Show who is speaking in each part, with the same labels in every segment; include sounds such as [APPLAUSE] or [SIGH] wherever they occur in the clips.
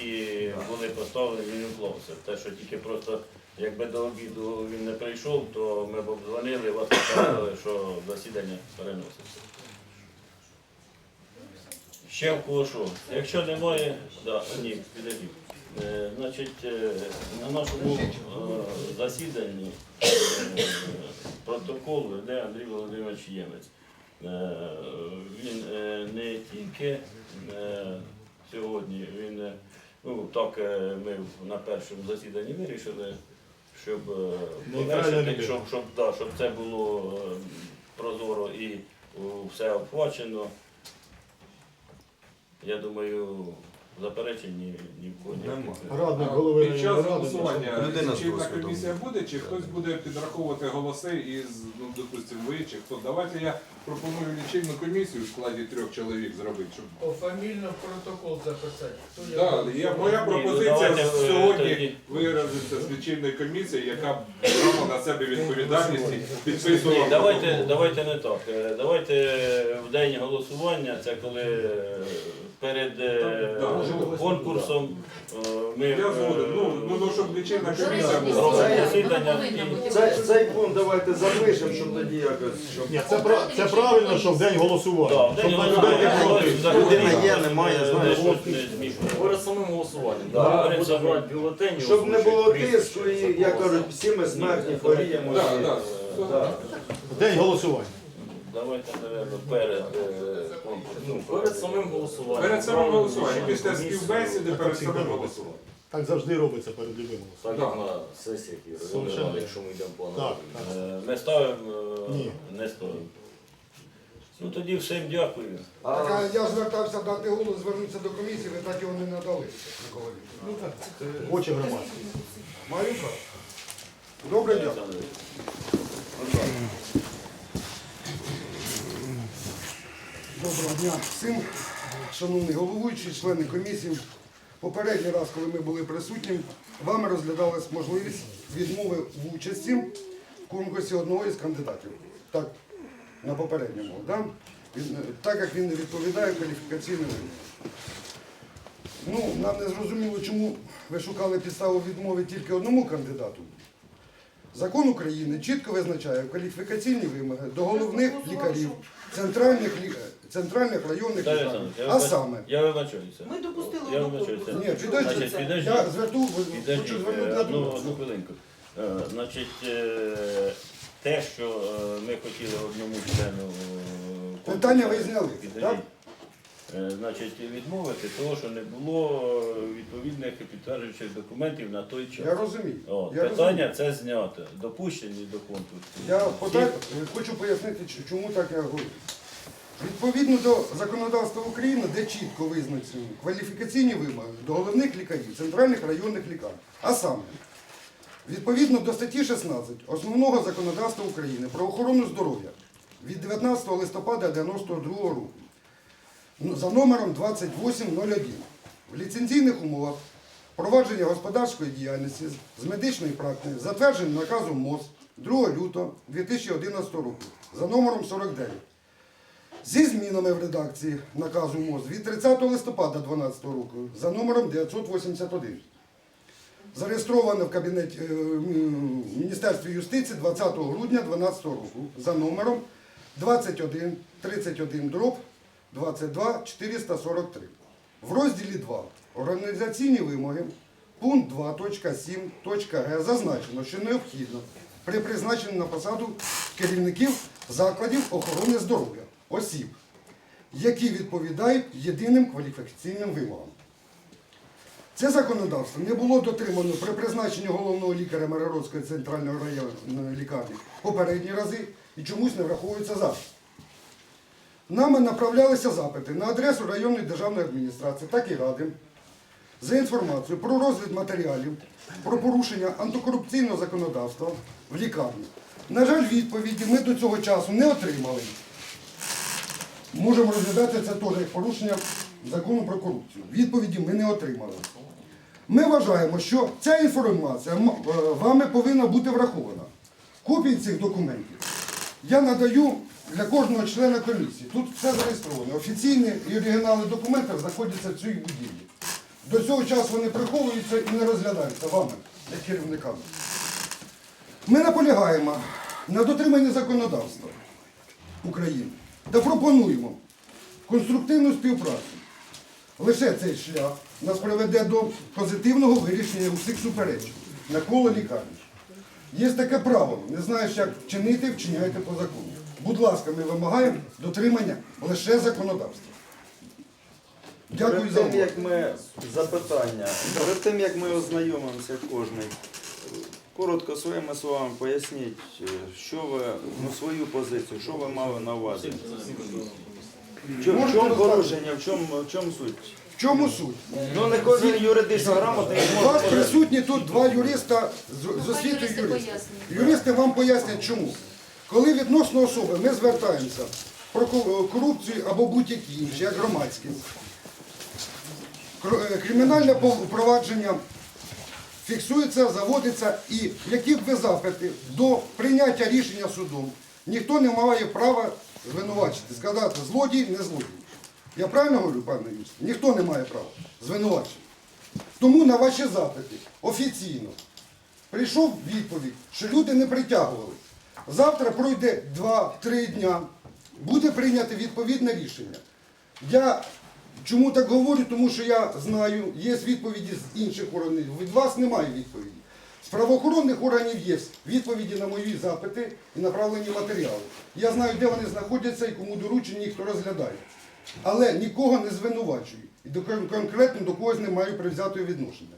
Speaker 1: які були поставлені, він уклався. Те, що тільки просто, якби до обіду він не прийшов, то ми б обдзвонили, вас сказали, що засідання переноситься. Ще в що? Якщо немає, да, ні, підійдіть. Е, Значить, е, на нашому е, засіданні е, протокол веде Андрій Володимирович Ємець. Е, Він е, не тільки е, сьогодні, він е, ну так е, ми на першому засіданні вирішили, щоб е, щоб, щоб, да, щоб це було е, прозоро і о, все обхвачено. Я думаю, заперечень ні, ні в кого немає.
Speaker 2: Радник голови
Speaker 3: Під час
Speaker 2: районної ради.
Speaker 3: голосування
Speaker 4: Людина з
Speaker 3: чинна
Speaker 4: досвідом.
Speaker 3: комісія буде, чи хтось буде підраховувати голоси із, ну, допустимо, ви чи хто. Давайте я пропоную лічильну комісію в складі трьох чоловік зробити, щоб
Speaker 5: Пофамільно протокол записати. Хто
Speaker 3: Да, я, моя
Speaker 1: Ні, ну,
Speaker 3: пропозиція
Speaker 1: давайте, е,
Speaker 3: сьогодні
Speaker 1: тоді.
Speaker 3: виразиться з лічильної комісії, яка брала на себе відповідальність і підписувала.
Speaker 1: Ні, давайте, давайте не так. Е, Давайте в день голосування, це коли е, перед е, конкурсом е, ми
Speaker 3: Я
Speaker 1: е,
Speaker 3: згоден. Ну, ну, ну, щоб лічильна комісія була.
Speaker 1: Робимо засідання.
Speaker 4: Цей, цей пункт давайте запишемо, щоб тоді якось. Щоб...
Speaker 2: Ні, це, пра- це правильно, що в день
Speaker 1: Да,
Speaker 2: голосування.
Speaker 1: в день
Speaker 2: Щоб на людей не
Speaker 1: голосування
Speaker 2: ходити.
Speaker 1: взагалі
Speaker 4: Людина є, немає, знаєш.
Speaker 1: не- не.
Speaker 6: Перед самим голосуванням.
Speaker 1: Да,
Speaker 6: Да,
Speaker 1: перед
Speaker 6: буде
Speaker 1: самим.
Speaker 6: брати бюлетені.
Speaker 4: Щоб не
Speaker 6: озвучують
Speaker 4: було
Speaker 6: прізвище,
Speaker 4: тиску і,
Speaker 6: це
Speaker 4: як кажуть, всі ми смертні хворіємо. І-.
Speaker 3: Да.
Speaker 2: В день голосування.
Speaker 1: Давайте, напевно, перед е, конкурсом.
Speaker 6: Ну, перед самим голосуванням.
Speaker 3: Перед самим голосуванням, після співбесіди, перед самим голосуванням.
Speaker 2: Так завжди робиться перед любим голосуванням.
Speaker 6: Так як на сесіях і
Speaker 2: Совершенно
Speaker 6: якщо ми йдемо по аналогії.
Speaker 2: так.
Speaker 1: Е, Не ставимо, е,
Speaker 2: Ні.
Speaker 1: не ставимо. Ну тоді всім дякую.
Speaker 7: Так, а я звертався дати голос, звернутися до комісії, ви так його не надали. Микола Вікторович.
Speaker 2: Очі громадські.
Speaker 7: Маю право. Добре, дякую.
Speaker 1: Олександр
Speaker 7: Доброго дня всім, шановні головуючі, члени комісії. Попередній раз, коли ми були присутні, вами розглядалась можливість відмови в участі в конкурсі одного із кандидатів. Так, на попередньому, да? Так як він не відповідає кваліфікаційним вимогам. Ну, нам не зрозуміло, чому ви шукали підставу відмови тільки одному кандидату. Закон України чітко визначає кваліфікаційні вимоги до головних лікарів центральних, лі- центральних районних
Speaker 1: Віталій
Speaker 7: лікарень.
Speaker 1: Олександрович, я
Speaker 7: А
Speaker 1: вибач-
Speaker 7: саме,
Speaker 1: Я вибачаюся.
Speaker 8: Ми допустили
Speaker 1: Я
Speaker 8: одну
Speaker 1: вибачаюся.
Speaker 7: Ні, підождіть.
Speaker 1: Значить, підождіть.
Speaker 7: я зверту,
Speaker 1: Підождіть,
Speaker 7: хочу звернути
Speaker 1: е,
Speaker 7: на
Speaker 1: одну,
Speaker 7: думку.
Speaker 1: одну хвилинку. Е, Значить, е, те, що е, ми хотіли одному члену е,
Speaker 7: Питання ви зняли,
Speaker 1: підождіть.
Speaker 7: так?
Speaker 1: Е, Значить, відмовити того, що не було е, відповідних підтверджуючих документів на той час.
Speaker 7: Я розумію.
Speaker 1: О,
Speaker 7: я
Speaker 1: питання
Speaker 7: розумію.
Speaker 1: це знято. Допущені до конкурсу.
Speaker 7: Я
Speaker 1: Всі-
Speaker 7: хочу пояснити, ч- чому так я говорю. Відповідно до законодавства України, де чітко визначені кваліфікаційні вимоги до головних лікарів, центральних районних лікарень. А саме, відповідно до статті 16 основного законодавства України про охорону здоров'я від 19 листопада 1992 року ну, за номером 2801 в ліцензійних умовах провадження господарської діяльності з медичної практики затверджений наказом МОЗ 2 лютого 2011 року за номером 49 зі змінами в редакції наказу МОЗ від 30 листопада 2012 року за номером 981. Зареєстроване в кабінеті е, Міністерстві юстиції 20 грудня 2012 року за номером 21 31 дроб 22 443. В розділі 2 організаційні вимоги пункт 2.7.г зазначено, що необхідно при призначенні на посаду керівників закладів охорони здоров'я осіб, які відповідають єдиним кваліфікаційним вимогам. Це законодавство не було дотримано при призначенні головного лікаря Маргородської центральної районної лікарні попередні рази і чомусь не враховується зараз. Нами направлялися запити на адресу районної державної адміністрації, так і ради за інформацією про розгляд матеріалів про порушення антикорупційного законодавства в лікарні. На жаль, відповіді ми до цього часу не отримали. Можемо розглядати це теж як порушення закону про корупцію. Відповіді ми не отримали. Ми вважаємо, що ця інформація е, вами повинна бути врахована. Копії цих документів я надаю для кожного члена комісії. Тут все зареєстровано. Офіційні і оригінали документів знаходяться в цій будівлі. До цього часу вони приховуються і не розглядаються вами, як керівниками. Ми наполягаємо на дотриманні законодавства України та пропонуємо конструктивну співпрацю. Лише цей шлях нас приведе до позитивного вирішення усіх суперечок навколо лікарні. Є таке правило, не знаєш, як вчинити, вчиняйте по закону. Будь ласка, ми вимагаємо дотримання лише законодавства. Дякую
Speaker 4: Перед
Speaker 7: за
Speaker 4: тим,
Speaker 7: увагу.
Speaker 4: як ми запитання, перед тим як ми ознайомимося кожний, коротко своїми словами поясніть, е, що ви ну, свою позицію, що ви мали на увазі. В чому, в чому порушення, в чому, в чому суть?
Speaker 7: В чому суть?
Speaker 4: Ну не кожен юридично грамотний
Speaker 7: У вас присутні тут два юриста з, з освітою юриста. Юристи вам пояснять чому. Коли відносно особи ми звертаємося про ко- корупцію або будь-які інші, як громадські, кр- е, кримінальне пов- провадження фіксується, заводиться і які б ви запити до прийняття рішення судом, ніхто не має права звинувачити, сказати злодій, не злодій. Я правильно говорю, пане Юрій? Ніхто не має права звинувачити. Тому на ваші запити офіційно прийшов відповідь, що люди не притягували. Завтра пройде 2-3 дня, буде прийнято відповідне рішення. Я чому так говорю? Тому що я знаю, є відповіді з інших органів. Від вас немає відповіді. З правоохоронних органів є відповіді на мої запити і направлені матеріали. Я знаю, де вони знаходяться і кому доручені, і хто розглядає. Але нікого не звинувачую. І до конкретно до когось не маю привзятого відношення.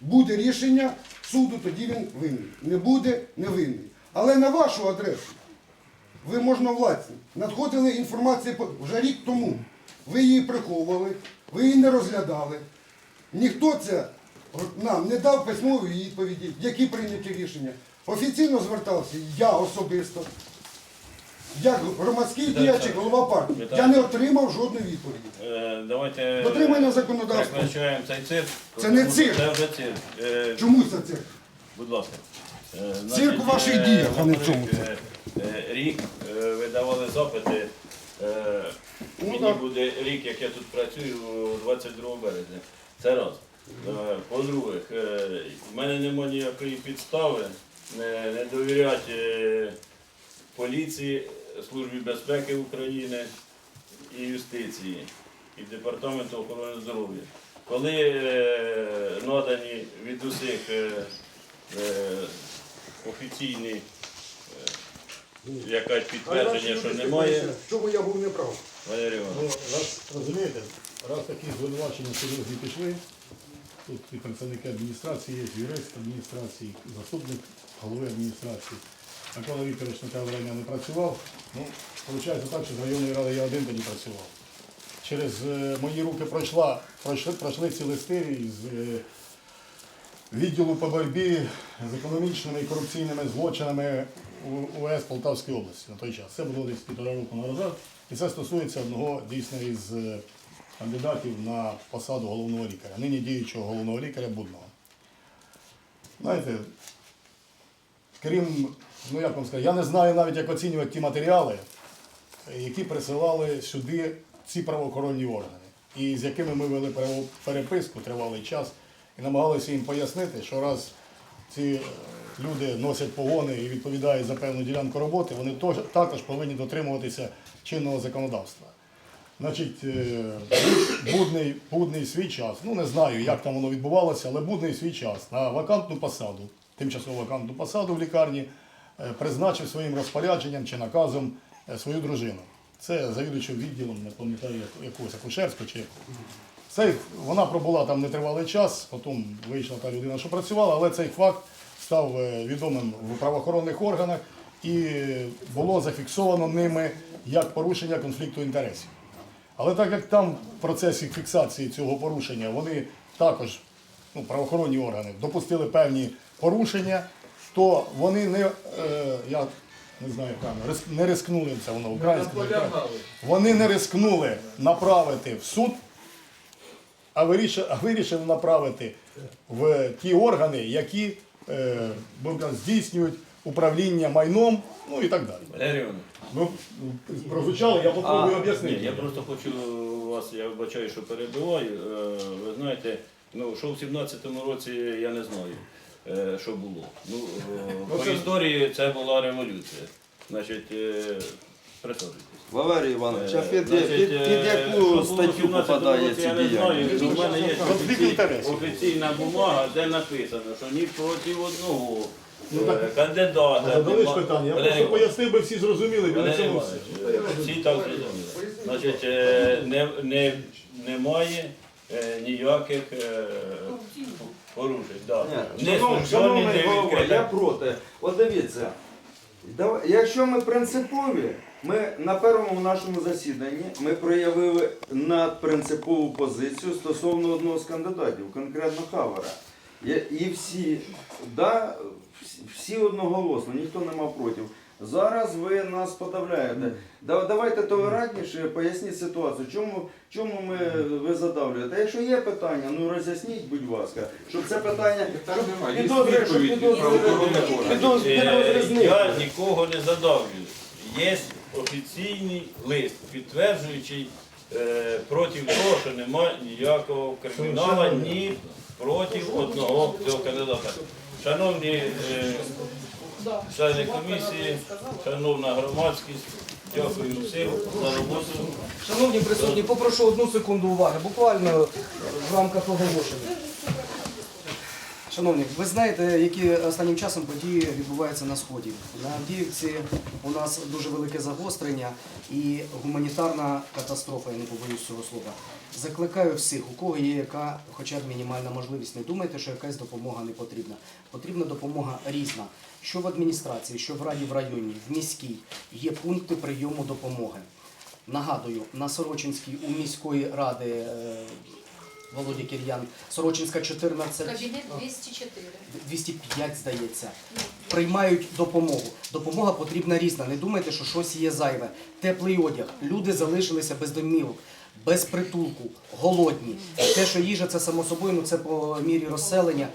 Speaker 7: Буде рішення суду, тоді він винний. Не буде, не винний. Але на вашу адресу ви можновладці. Надходили інформація по- вже рік тому. Ви її приховували, ви її не розглядали. Ніхто це нам не дав письмової відповіді, які прийняті рішення. Офіційно звертався я особисто, як громадський діяч, голова партії. Я не отримав жодної відповіді.
Speaker 1: Е, Давайте
Speaker 7: Дотримання законодавства.
Speaker 1: цей цирк.
Speaker 7: Це не цирк.
Speaker 1: Це вже цирк. Е,
Speaker 7: Чому це це?
Speaker 1: Будь ласка. Е,
Speaker 7: Цирк у ваших
Speaker 1: е,
Speaker 7: діях, а не в цьому
Speaker 1: е, е, Рік е, ви давали запити. Е, Мені буде рік, як я тут працюю, 22 березня. Це раз. Е, По-друге, е, в мене немає ніякої підстави не, не довіряти е, поліції, Службі безпеки України і юстиції, і Департаменту охорони здоров'я. Коли надані від усіх офіційні якась підтвердження, що немає,
Speaker 7: В чому я був неправ?
Speaker 1: Валерій
Speaker 2: Ну,
Speaker 1: Іванович.
Speaker 2: раз, розумієте, раз такі звинувачення серйозні пішли, тут і представники адміністрації є, юрист адміністрації, заступник голови адміністрації. Микола Вікторович на те время не працював. Ну, виходить так, що з районної ради я один тоді працював. Через е, мої руки пройшла, пройшли, пройшли ці листи із е, відділу по боротьбі з економічними і корупційними злочинами УС Полтавської області на той час. Це було десь півтора року назад. І це стосується одного дійсно із е, кандидатів на посаду головного лікаря, нині діючого головного лікаря Будного. Знаєте, крім, ну як вам сказати, я не знаю навіть, як оцінювати ті матеріали, які присилали сюди ці правоохоронні органи, і з якими ми вели переписку тривалий час і намагалися їм пояснити, що раз ці е, люди носять погони і відповідають за певну ділянку роботи, вони також повинні дотримуватися чинного законодавства. Значить, е, будний, будний свій час, ну не знаю, як там воно відбувалося, але будний свій час на вакантну посаду, тимчасово вакантну посаду в лікарні, е, призначив своїм розпорядженням чи наказом е, свою дружину. Це завідувачем відділом, не пам'ятаю, як- якогось акушерського чи. Цей, вона пробула там нетривалий час, потім вийшла та людина, що працювала, але цей факт став відомим в правоохоронних органах і було зафіксовано ними як порушення конфлікту інтересів. Але так як там в процесі фіксації цього порушення вони також, ну, правоохоронні органи, допустили певні порушення, то вони не, е, я не знаю, як не рискнули це воно українською. Вони не рискнули направити в суд, а вирішили, а вирішили направити в ті органи, які е, здійснюють управління майном, ну і так далі.
Speaker 1: Іванович.
Speaker 2: Ну, прозвучало, я попробую
Speaker 1: Ні,
Speaker 2: об'яснити.
Speaker 1: я просто хочу вас, я вибачаю, що перебиваю. Е, Ви знаєте, Ну, що в 17-му році, я не знаю, е, що було. Ну, е,
Speaker 2: Ну,
Speaker 1: по історії це була революція. Значить, е, присаджуйтесь.
Speaker 4: Валерій Іванович, а під, під, під яку статтю попадає ці
Speaker 1: Я не знаю,
Speaker 4: діяння?
Speaker 1: у мене є офіційна бумага, де написано, що ні проти одного
Speaker 2: Ну,
Speaker 1: е,
Speaker 2: так,
Speaker 1: кандидата.
Speaker 2: Задали ж
Speaker 1: нема-
Speaker 2: питання, я
Speaker 1: Валерій
Speaker 2: просто
Speaker 1: Іванович,
Speaker 2: пояснив, би всі зрозуміли, бо на
Speaker 1: Валерій
Speaker 2: цьому
Speaker 1: Іванович, е, всі так зрозуміли. Значить, е, не, не, немає е, ніяких е, порушень. Да. Не
Speaker 4: шановний,
Speaker 1: службові,
Speaker 4: шановний
Speaker 1: не
Speaker 4: голова,
Speaker 1: відкриті.
Speaker 4: я проти. От дивіться, дав- якщо ми принципові, ми на першому нашому засіданні ми проявили надпринципову позицію стосовно одного з кандидатів, конкретно Хавара. І всі, да, всі- одноголосно, ніхто не мав проти. Зараз ви нас подавляєте. Да- Давайте толерантніше поясніть ситуацію. Чому, чому ми, ви задавлюєте? Якщо є питання, ну роз'ясніть, будь ласка, щоб це питання.
Speaker 3: Там немає, є
Speaker 4: підозри- щоб
Speaker 3: відповідь від
Speaker 4: підозри-
Speaker 3: правоохоронних органів.
Speaker 4: підозри- підозри
Speaker 1: Е,
Speaker 4: зникли.
Speaker 1: Я нікого не задавлю. Є офіційний лист, підтверджуючий е, проти того, що немає ніякого кримінала ні проти одного цього кандидата. Шановні е, члени комісії, шановна громадськість, дякую всім за роботу.
Speaker 8: Шановні присутні, попрошу одну секунду уваги, буквально в рамках оголошення. Шановні, ви знаєте, які останнім часом події відбуваються на сході. На Авдіївці у нас дуже велике загострення і гуманітарна катастрофа, я не побоюсь цього слова. Закликаю всіх, у кого є яка хоча б мінімальна можливість, не думайте, що якась допомога не потрібна. Потрібна допомога різна. Що в адміністрації, що в раді в районі, в міській є пункти прийому допомоги. Нагадую, на Сорочинській у міської ради е, Володя Кір'ян, Сорочинська 14,
Speaker 9: Кабінет 204.
Speaker 8: 205, здається, приймають допомогу. Допомога потрібна різна. Не думайте, що щось є зайве. Теплий одяг. Люди залишилися без домівок, без притулку, голодні. Те, що їжа, це само собою, ну це по мірі розселення.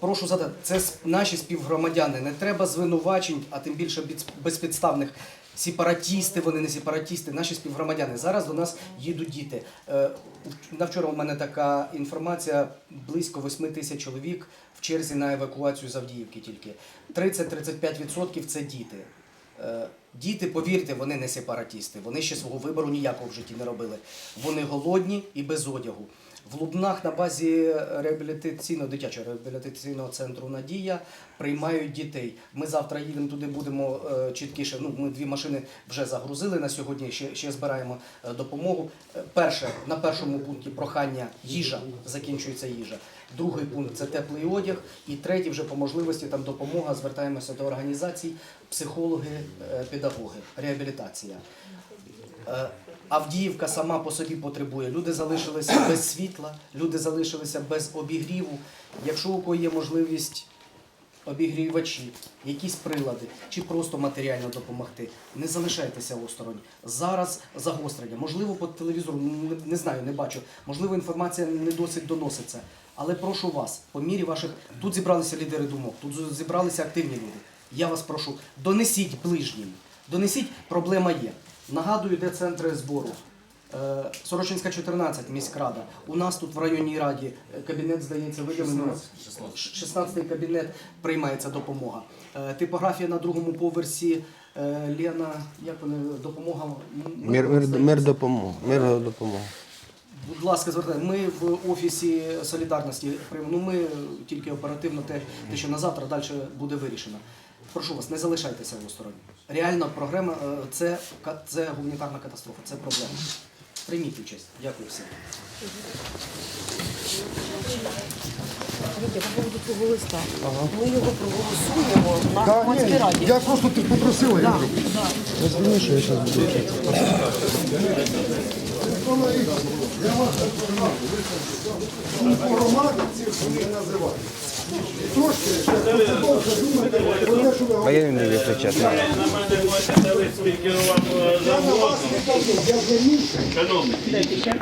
Speaker 8: Прошу задати, це наші співгромадяни. Не треба звинувачень, а тим більше безпідставних. Сепаратісти, вони не сепаратісти, наші співгромадяни. Зараз до нас їдуть діти. Е, На вчора у мене така інформація: близько 8 тисяч чоловік в черзі на евакуацію з Авдіївки тільки. 30-35% це діти. Е, Діти, повірте, вони не сепаратісти. Вони ще свого вибору ніякого в житті не робили. Вони голодні і без одягу. В Лубнах на базі реабілітаційного дитячого реабілітаційного центру Надія приймають дітей. Ми завтра їдемо туди, будемо е, чіткіше. Ну, ми дві машини вже загрузили на сьогодні. Ще, ще збираємо е, допомогу. Е, Перше на першому пункті прохання їжа закінчується їжа. Другий пункт це теплий одяг. І третій вже по можливості там допомога. Звертаємося до організацій, психологи, педагоги, реабілітація. Авдіївка сама по собі потребує. Люди залишилися [COUGHS] без світла, люди залишилися без обігріву. Якщо у кого є можливість обігрівачі, якісь прилади чи просто матеріально допомогти, не залишайтеся осторонь. Зараз загострення. Можливо, по телевізору не, не знаю, не бачу. Можливо, інформація не досить доноситься. Але прошу вас, по мірі ваших тут зібралися лідери думок, тут зібралися активні люди. Я вас прошу, донесіть ближнім. Донесіть, проблема є. Нагадую, де центри збору. Е, Сорочинська 14, міськрада. У нас тут в районній раді е, кабінет, здається, виділено. 16-й кабінет приймається допомога. Е, Типографія на другому поверсі. Лена, як вони, допомога.
Speaker 10: Мир, мир, мир допомога. Мир допомога.
Speaker 8: Будь ласка, звертайте. Ми в офісі солідарності приймемо. Ну, ми тільки оперативно те, те, що на завтра далі буде вирішено. Прошу вас, не залишайтеся в стороні. Реально, програма е, це, це гуманітарна катастрофа, це проблема. Прийміть участь. Дякую всім.
Speaker 11: По поводу цього листа. Ми його проголосуємо на
Speaker 7: Да,
Speaker 11: громадській раді.
Speaker 7: я просто ти попросила, я говорю. Громади цих вони називають. Трошки ще подумайте про те, що ви.
Speaker 10: Воєнний виключати.
Speaker 1: На мене можете лист спікерував
Speaker 7: Я на вас не кажу, я